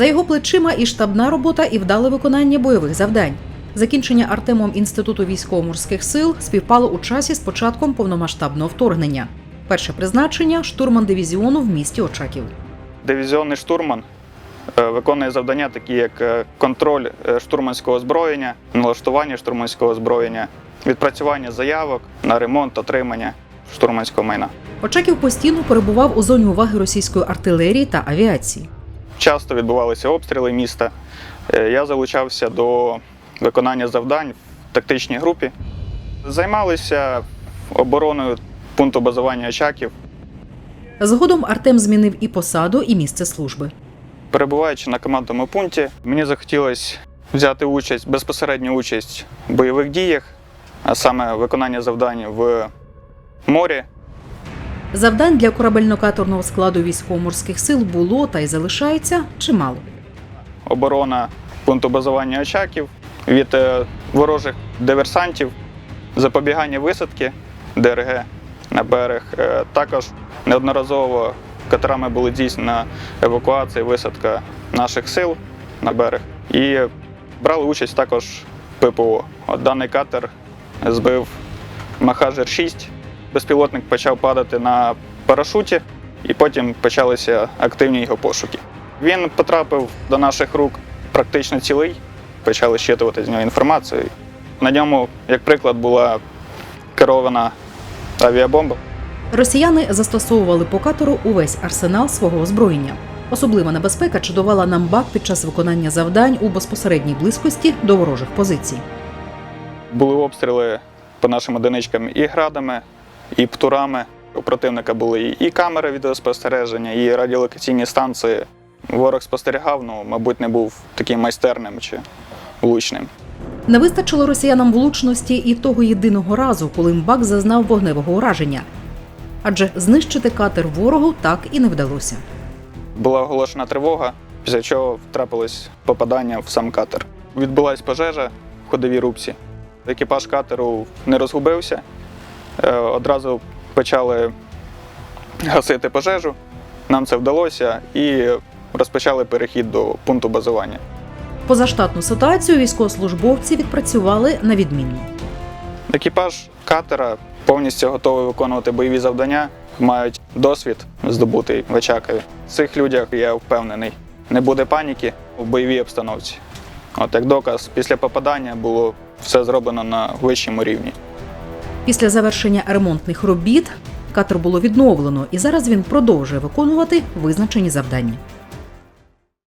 За його плечима і штабна робота, і вдале виконання бойових завдань. Закінчення Артемом інституту військово-морських сил співпало у часі з початком повномасштабного вторгнення. Перше призначення штурман дивізіону в місті Очаків. Дивізіонний штурман е, виконує завдання, такі як е, контроль е, штурманського озброєння, налаштування штурманського озброєння, відпрацювання заявок на ремонт, отримання штурманського майна. Очаків постійно перебував у зоні уваги російської артилерії та авіації. Часто відбувалися обстріли міста. Е, Я залучався до виконання завдань в тактичній групі. Займалися обороною пункту базування Очаків. Згодом Артем змінив і посаду, і місце служби. Перебуваючи на командному пункті, мені захотілося взяти участь, безпосередню участь в бойових діях, а саме виконання завдань в морі. Завдань для корабельно-каторного складу військово-морських сил було та й залишається чимало. оборона пункту базування Очаків від е, ворожих диверсантів, запобігання висадки ДРГ на берег. Е, Також неодноразово катерами були здійснена евакуація висадка наших сил на берег. І брали участь також ППО. От даний катер збив Махажер 6. Безпілотник почав падати на парашуті, і потім почалися активні його пошуки. Він потрапив до наших рук практично цілий, почали щитувати з нього інформацію. На ньому, як приклад, була керована авіабомба. Росіяни застосовували по катору увесь арсенал свого озброєння. Особлива небезпека чудувала нам бак під час виконання завдань у безпосередній близькості до ворожих позицій. Були обстріли по нашим одиничкам і градами, і птурами. У противника були і- камери відеоспостереження, і радіолокаційні станції. Ворог спостерігав, ну, мабуть, не був таким майстерним чи влучним. Не вистачило росіянам влучності і того єдиного разу, коли МБАК зазнав вогневого ураження. Адже знищити катер ворогу так і не вдалося. Була оголошена тривога, після чого трапилось попадання в сам катер. Відбулась пожежа в ходовій рубці. Екіпаж катеру не розгубився. Е, Одразу почали гасити пожежу. Нам це вдалося і розпочали перехід до пункту базування. Позаштатну ситуацію військовослужбовці відпрацювали на відмінно. Екіпаж катера повністю готовий виконувати бойові завдання, мають досвід здобутий в Очакові. В цих людях я впевнений, не буде паніки у бойовій обстановці. От як доказ, після попадання було все зроблено на вищому рівні. Після завершення ремонтних робіт катер було відновлено, і зараз він продовжує виконувати визначені завдання.